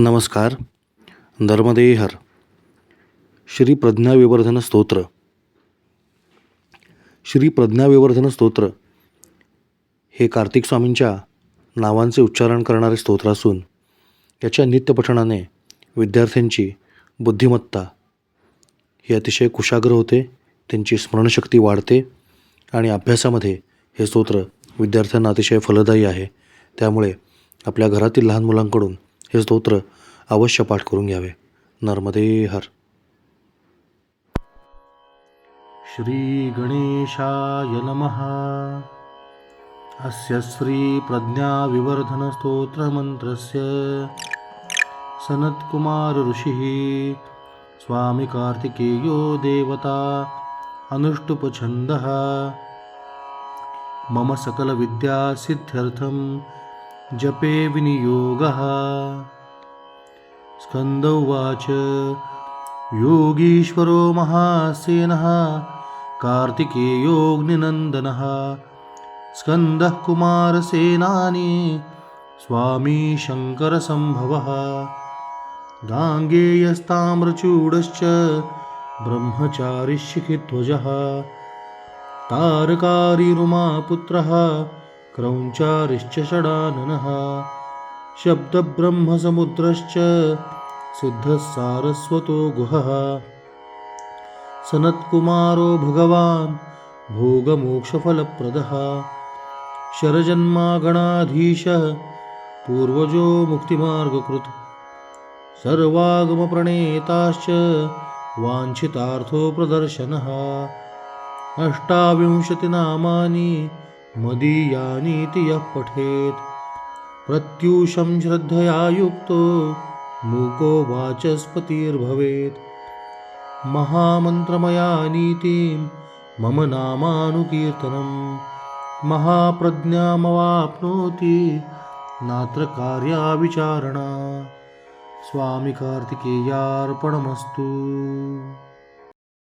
नमस्कार. धर्मदेहर. श्री प्रज्ञाविवर्धन स्तोत्र. श्री प्रज्ञाविवर्धन स्तोत्र हे कार्तिक स्वामींच्या नावांचे उच्चारण करणारे स्तोत्र असून याच्या नित्यपठणाने विद्यार्थ्यांची बुद्धिमत्ता ही अतिशय कुशाग्र होते त्यांची स्मरणशक्ती वाढते आणि अभ्यासामध्ये हे स्तोत्र विद्यार्थ्यांना अतिशय फलदायी आहे. त्यामुळे आपल्या घरातील लहान मुलांकडून हे स्तोत्र अवश्य पाठ करून घ्यावे. नर्मदे हर. श्री गणेशाय नमः. अस्य श्री प्रज्ञाविवर्धन स्तोत्रमन्त्रस्य सनत्कुमार ऋषिः स्वामी कार्तिकेयो देवता अनुष्टुपछन्दः मम सकलविद्यासिद्ध्यर्थं जपे विनियोगः। स्कन्द उवाच योगीश्वरो महासेनः कार्तिकेयोऽग्निनन्दनः स्कन्दः कुमारसेनानी स्वामी शङ्करसम्भवः। गाङ्गेयस्ताम्रचूडश्च ब्रह्मचारिशिखिध्वजः तारकारिरुमापुत्रः क्रौञ्चारिश्च षडाननः शब्दब्रह्मसमुद्रश्च सिद्धः सारस्वतो गुहः। सनत्कुमारो भगवान् भोगमोक्षफलप्रदः। शरजन्मागणाधीशः पूर्वजो मुक्तिमार्गकृत्। सर्वागमप्रणेताश्च वाञ्छितार्थो प्रदर्शनः। अष्टाविंशतिनामानि मदीयानीति यः पठेत् प्रत्यूषं श्रद्धया युक्तो मूको वाचस्पतिर्भवेत् महामन्त्रमया नीतिं मम नामानुकीर्तनं। महाप्रज्ञामवाप्नोति नात्र कार्याविचारणा स्वामिकार्तिकेयार्पणमस्तु। स्वामी कार्तिकेयार्पणमस्तु